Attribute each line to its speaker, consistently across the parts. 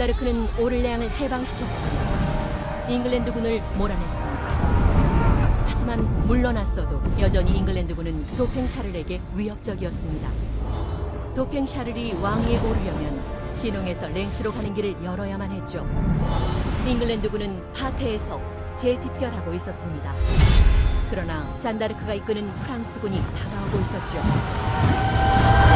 Speaker 1: 잔다르크는 오를레앙을 해방시켰으며 잉글랜드군을 몰아냈습니다. 하지만 물러났어도 여전히 잉글랜드군은 도팽 샤를에게 위협적이었습니다. 도팽 샤를이 왕위에 오르려면 신홍에서 랭스로 가는 길을 열어야만 했죠. 잉글랜드군은 파테에서 재집결하고 있었습니다. 그러나 잔다르크가 이끄는 프랑스군이 다가오고 있었죠.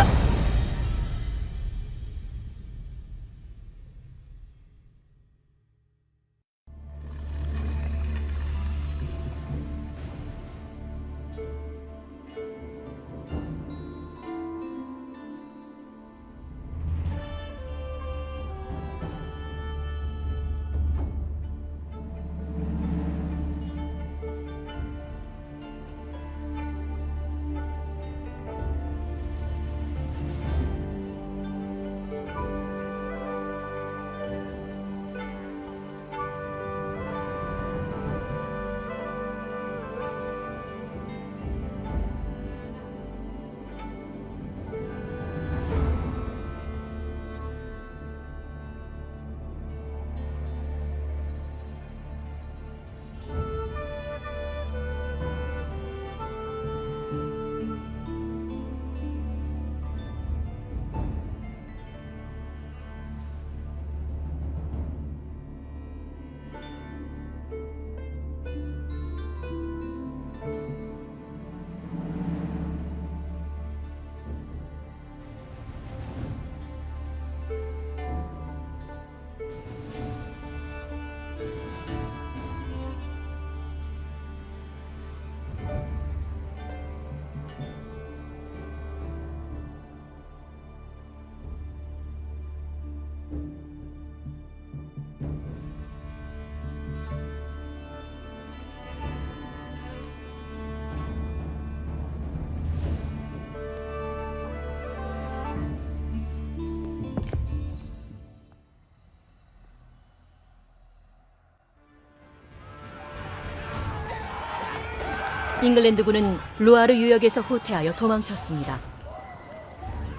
Speaker 1: 잉글랜드군은 루아르 유역에서 후퇴하여 도망쳤습니다.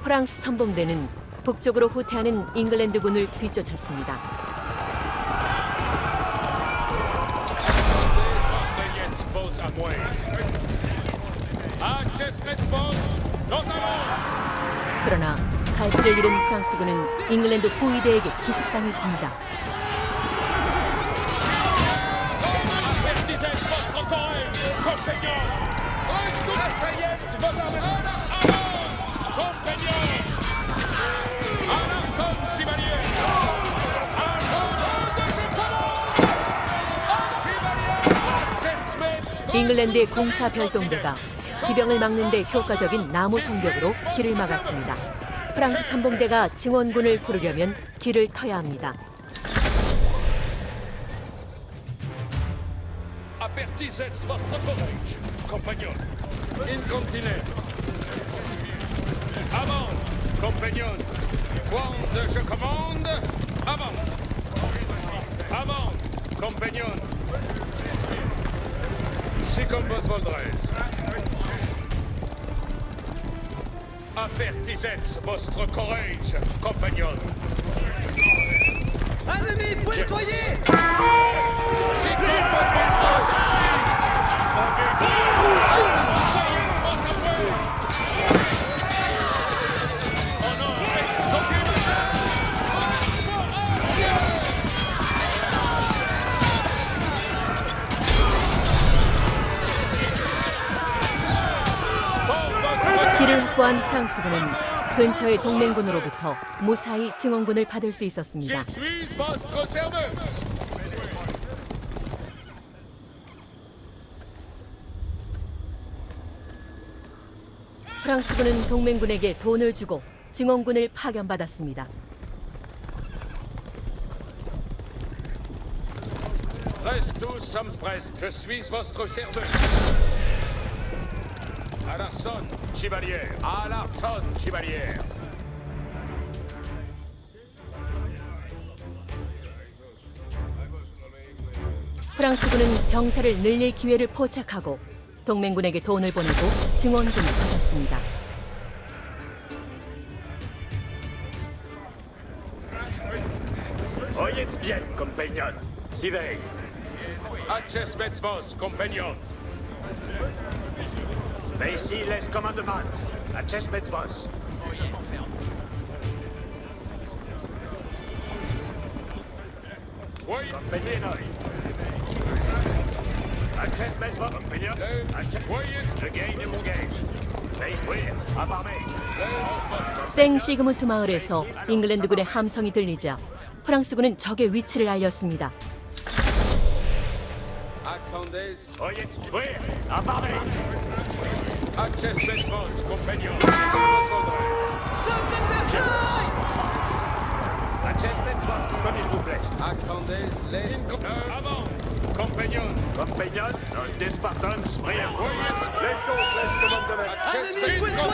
Speaker 1: 프랑스 선봉대는 북쪽으로 후퇴하는 잉글랜드군을 뒤쫓았습니다. 그러나 갈피를 잃은 프랑스군은 잉글랜드 호위대에게 기습당했습니다. 잉글랜드의 공사 별동대가 기병을 막는 데 효과적인 나무 성벽으로 길을 막았습니다. 프랑스 선봉대가 증원군을 부르려면 길을 터야 합니다.
Speaker 2: C'est comme Bosvoldrez. Affaire Tizets, vostre courage, compagnon.
Speaker 3: Ennemi,
Speaker 2: nettoyer
Speaker 1: C'était Bosvoldrez 확보한 프랑스군은 근처의 동맹군으로부터 무사히 증원군을 받을 수 있었습니다. 프랑스군은 동맹군에게 돈을 주고 증원군을 파견받았습니다.
Speaker 2: Reste tous, sommes prest. Je suis votre chevalier. À l'arson, chevalier.
Speaker 1: 프랑스군은 병사를 늘릴 기회를 포착하고 동맹군에게 돈을 보내고 증원군을 받았습니다.
Speaker 4: Oyez bien, compagnon. Sivey,
Speaker 5: Acces vos, compagnon.
Speaker 4: Ici les commandements. Acces vos.
Speaker 5: Voyez
Speaker 4: Compagnon. Acces vos, compagnon. Acces.
Speaker 5: voyez
Speaker 4: Le gain de mon gage. Mais oui, abarmé.
Speaker 1: 생 시그문트 마을에서 잉글랜드군의 함성이 들리자 프랑스군은 적의 위치를 알렸습니다.
Speaker 5: Attendez.
Speaker 4: Oui, abarmé.
Speaker 5: Acces vos, compagnon. Vos voldrez.
Speaker 4: Acces vos, comme il vous plaît.
Speaker 5: Attendez les... Euh, avant, compagnon.
Speaker 4: Compagnon, nos Despartans, brillent.
Speaker 5: Voyez
Speaker 4: Les autres, les commandements.
Speaker 5: Acces vos,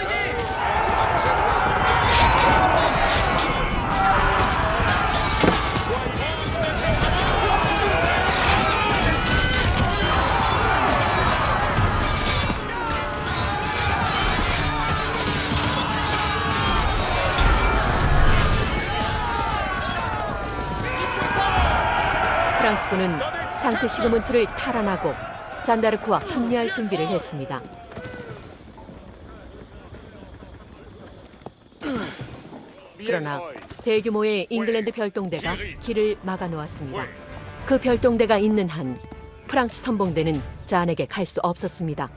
Speaker 1: 프랑스군은 상트 시그문트를 탈환하고 잔다르크와 합류할 준비를 했습니다. 그러나 대규모의 잉글랜드 별동대가 길을 막아 놓았습니다. 그 별동대가 있는 한 프랑스 선봉대는 잔에게 갈 수 없었습니다.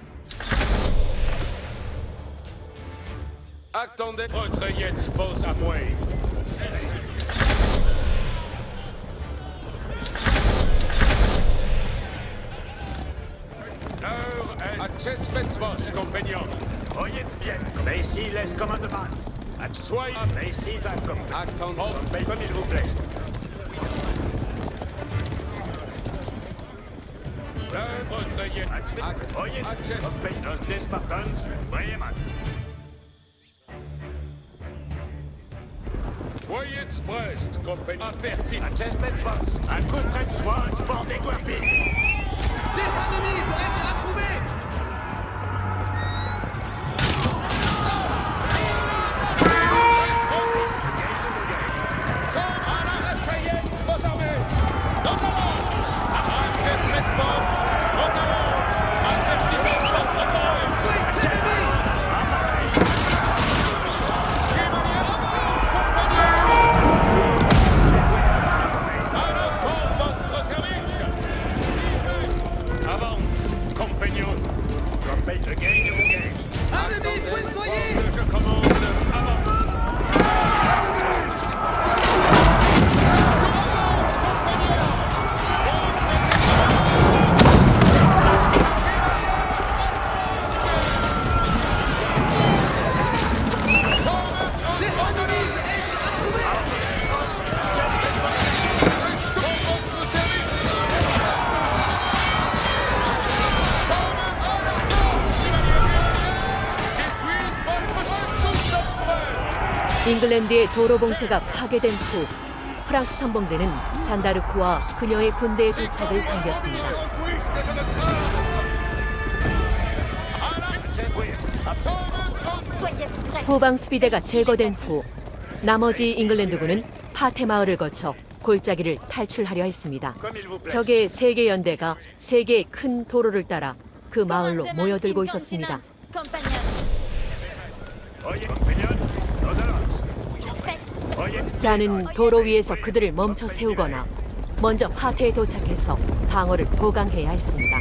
Speaker 5: Vos, compagnon.
Speaker 4: Oyez bien. Mais ici les commandements.
Speaker 5: Soyez...
Speaker 4: Mais ici, ça comme...
Speaker 5: Attendez.
Speaker 4: Mais comme il vous plaît.
Speaker 5: L'heure retrayez...
Speaker 4: Oyez,
Speaker 5: Acces...
Speaker 4: nos Despartans, brillent.
Speaker 5: Voyez Brest, compagnon. Averti.
Speaker 4: Acces vos. Un coup de traite soit, sport dégoupé.
Speaker 2: Des enemies edge à
Speaker 1: 잉글랜드의 도로 봉쇄가 파괴된 후 프랑스 선봉대는 잔다르크와 그녀의 군대의 도착을 당겼습니다. 후방 수비대가 제거된 후 나머지 잉글랜드군은 파테 마을을 거쳐 골짜기를 탈출하려 했습니다. 적의 세계 연대가 세 개의 큰 도로를 따라 그 마을로 모여들고 있었습니다.
Speaker 4: Oyez, compagnon, nos avances. Oyez,
Speaker 1: 자는 도로 위에서 그들을 멈춰 세우거나 먼저 파테에 도착해서 방어를 보강해야 했습니다.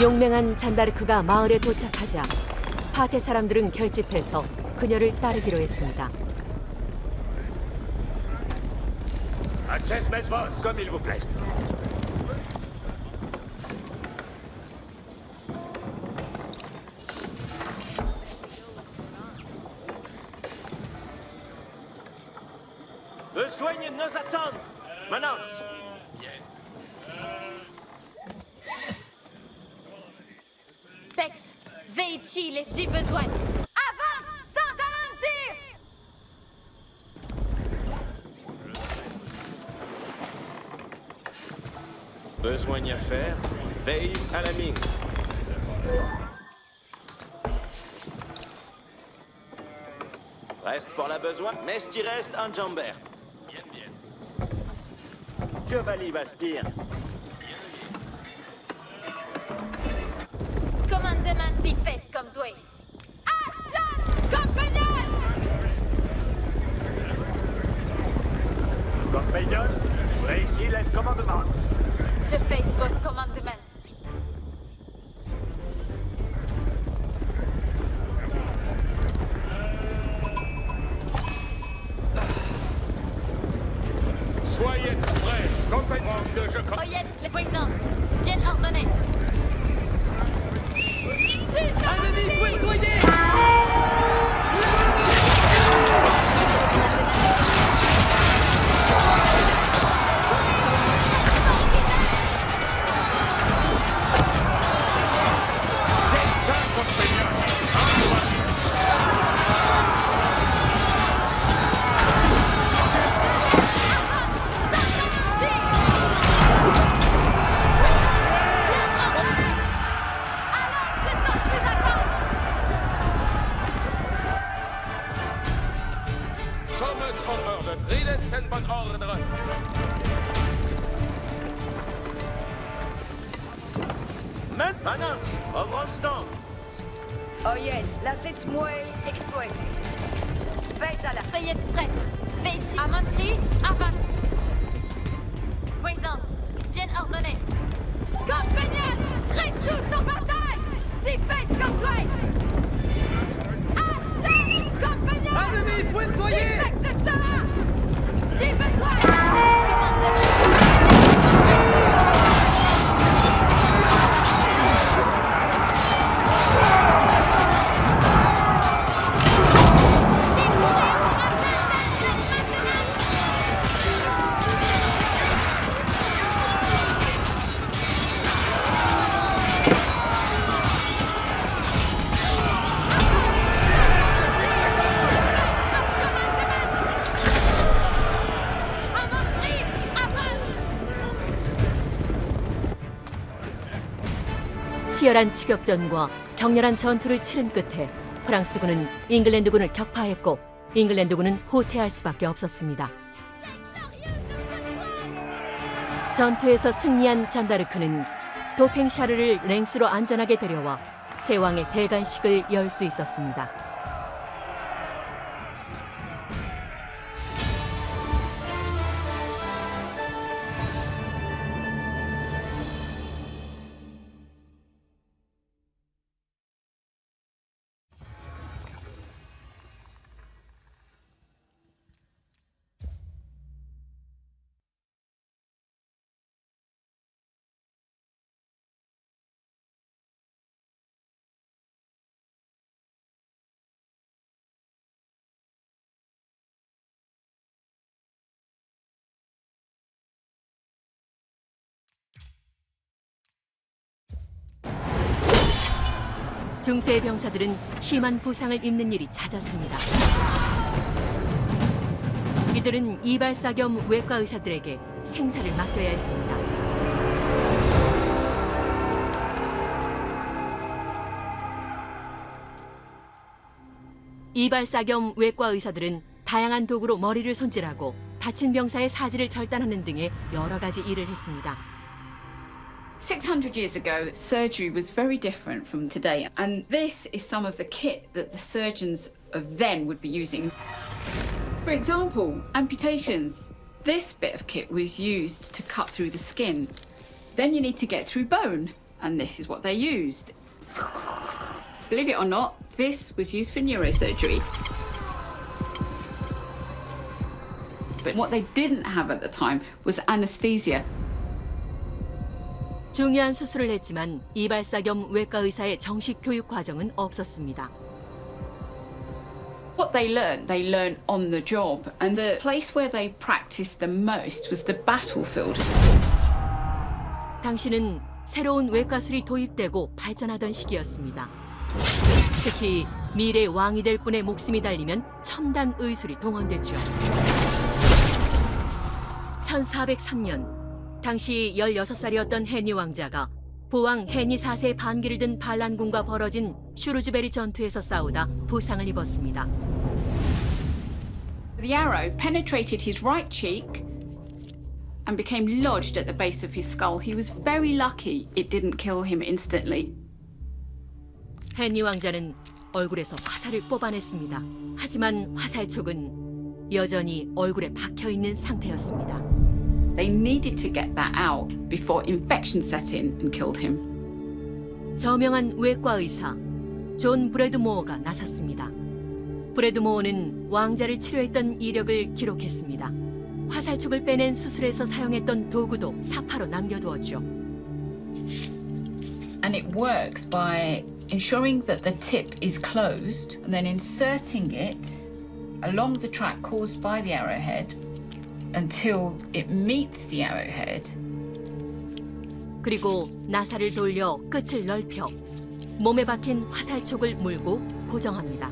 Speaker 1: 용맹한 잔다르크가 마을에 도착하자 파테 사람들은 결집해서 그녀를 따르기로 했습니다.
Speaker 6: sexe. Veille-t-il, j'ai besoin.
Speaker 7: Besoin à faire, veille à la mine. Reste pour la besoin, mais ce qui reste, un jambert. Bien, bien.
Speaker 6: Que valide Bastire Six fesses comme Dwayne.
Speaker 4: Atlas comme Payol Comme
Speaker 6: Payol Réussis les commandements.
Speaker 5: Je face
Speaker 7: boss Maintenance of Ronston.
Speaker 8: Oyens, oh, lasset's muei exploité. Veisala.
Speaker 6: Feuillets press. Veitsi. Amantri, abat. Voisance, bien ordonnée. Compagnon, triste sur bataille. Si faites comme toi. Assez, compagnon. Armez-vous, pointoyez.
Speaker 1: 치열한 추격전과 격렬한 전투를 치른 끝에 프랑스군은 잉글랜드군을 격파했고 잉글랜드군은 후퇴할 수밖에 없었습니다. 전투에서 승리한 잔다르크는 도팽 샤르를 랭스로 안전하게 데려와 세왕의 대관식을 열 수 있었습니다. 중세 병사들은 심한 부상을 입는 일이 잦았습니다. 이들은 이발사 겸 외과 의사들에게 생사를 맡겨야 했습니다. 이발사 겸 외과 의사들은 다양한 도구로 머리를 손질하고 다친 병사의 사지를 절단하는 등의 여러 가지 일을 했습니다.
Speaker 9: 600 years ago, surgery was very different from today, and this is some of the kit that the surgeons of then would be using. For example, amputations. This bit of kit was used to cut through the skin. Then you need to get through bone, and this is what they used. Believe it or not, this was used for neurosurgery. But what they didn't have at the time was anesthesia.
Speaker 1: 중요한 수술을 했지만 이발사 겸 외과 의사의 정식 교육 과정은 없었습니다.
Speaker 9: What they learned, they learned on the job, and the place where they practiced the most was the battlefield.
Speaker 1: 당시는 새로운 외과술이 도입되고 발전하던 시기였습니다. 특히 미래 왕이 될 분의 목숨이 달리면 첨단 의술이 동원됐죠. 1403년 당시 16살이었던 헤니 왕자가 보왕 헤니 4세 반기를 든 반란군과 벌어진 슈루즈베리 전투에서 싸우다 부상을 입었습니다.
Speaker 9: The arrow penetrated his right cheek and became lodged at the base of his skull. He was very lucky it didn't kill him instantly.
Speaker 1: 헤니 왕자는 얼굴에서 화살을 뽑아냈습니다. 하지만 화살촉은 여전히 얼굴에 박혀 있는 상태였습니다.
Speaker 9: They needed to get that out before infection set in and killed him.
Speaker 1: 저명한 외과 의사 존 브래드모어가 나섰습니다. 브래드모어는 왕자를 치료했던 이력을 기록했습니다. 화살촉을 빼낸 수술에서 사용했던 도구도 사파로 남겨두었죠.
Speaker 9: And it works by ensuring that the tip is closed and then inserting it along the track caused by the arrowhead until it meets the arrowhead.
Speaker 1: 그리고 나사를 돌려 끝을 넓혀 몸에 박힌 화살촉을 물고 고정합니다.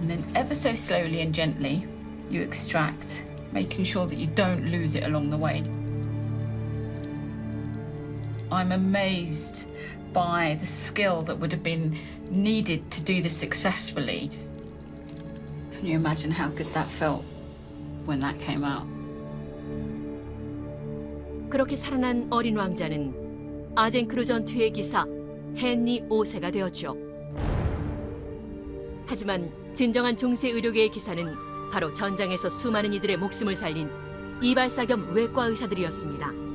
Speaker 9: And then ever so slowly and gently, you extract, making sure that you don't lose it along the way. I'm amazed by the skill that would have been needed to do this successfully. Can you imagine how good that felt when that came out?
Speaker 1: 그렇게 살아난 어린 왕자는 아젠크루 전투의 기사 헨리 5세가 되었죠. 하지만 진정한 중세 의료계의 기사는 바로 전장에서 수많은 이들의 목숨을 살린 이발사 겸 외과 의사들이었습니다.